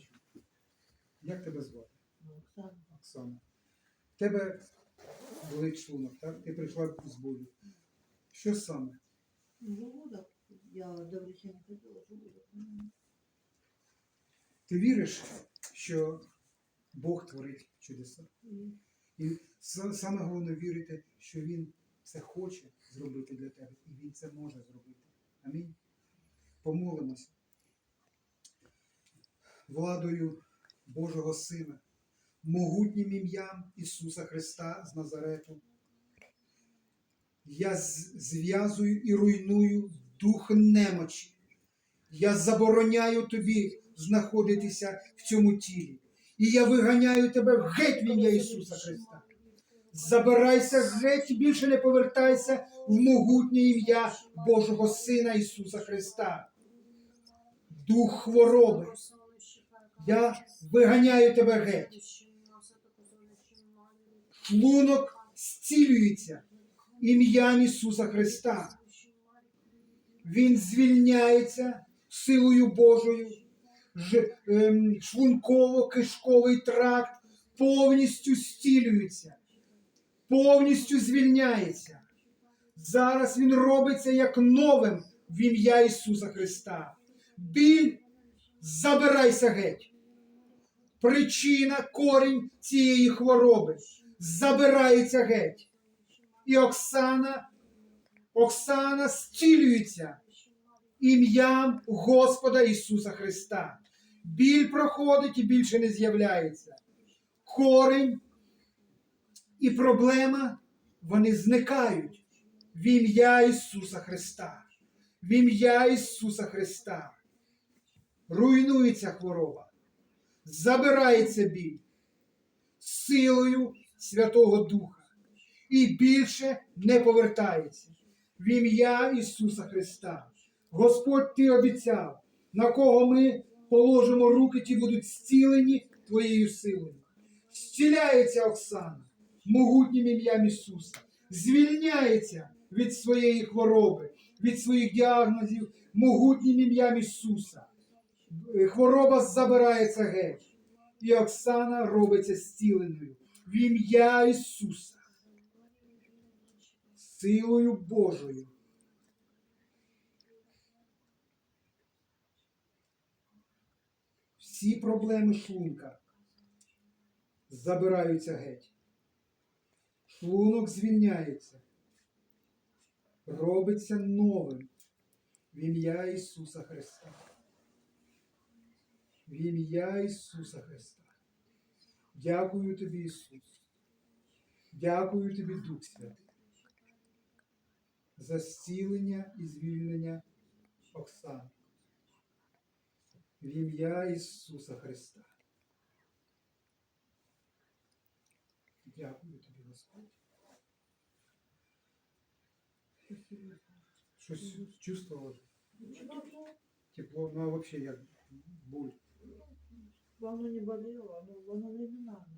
не. Як тебе звати? Оксана. Оксана. В тебе болить шлунок, так? Ти прийшла з болю. Що саме? Желудок. Я до врача не ходила, желудок. Ти віриш, що Бог творить чудеса? І саме головне вірити, що Він це хоче зробити для тебе, і Він це може зробити. Амінь. Помолимося. Владою Божого Сина, могутнім ім'ям Ісуса Христа з Назарету. Я зв'язую і руйную дух немочі. Я забороняю тобі знаходитися в цьому тілі. І я виганяю тебе геть в ім'я Ісуса Христа. Забирайся геть, і більше не повертайся в могутнє ім'я Божого Сина Ісуса Христа. Дух хвороби. Я виганяю тебе геть. Шлунок зцілюється ім'ям Ісуса Христа. Він звільняється силою Божою. Ем, Шлунково-кишковий тракт повністю зцілюється, повністю звільняється. Зараз він робиться як новим в ім'я Ісуса Христа. Біль, забирайся геть. Причина, корінь цієї хвороби забирається геть. І Оксана, Оксана зцілюється ім'ям Господа Ісуса Христа. Біль проходить і більше не з'являється. Корень і проблема вони зникають в ім'я Ісуса Христа. В ім'я Ісуса Христа. Руйнується хвороба, забирається біль силою Святого Духа і більше не повертається. В ім'я Ісуса Христа. Господь, Ти обіцяв, на кого ми положимо руки, ті будуть зцілені Твоєю силою. Зціляється Оксана могутнім ім'ям Ісуса, звільняється від своєї хвороби, від своїх діагнозів могутнім ім'ям Ісуса. Хвороба забирається геть. І Оксана робиться зціленою в ім'я Ісуса. Силою Божою. Всі проблеми шлунка забираються геть. Шлунок звільняється, робиться новим в ім'я Ісуса Христа. В ім'я Ісуса Христа. Дякую тобі, Ісус. Дякую тобі, Дух Святий, за зцілення і звільнення Оксани. В ім'я Ісуса Христа. Дякую тобі, Господь. Щось чувствувала? Тепло, ну а взагалі як боль. Воно не боліло, но воно не болить.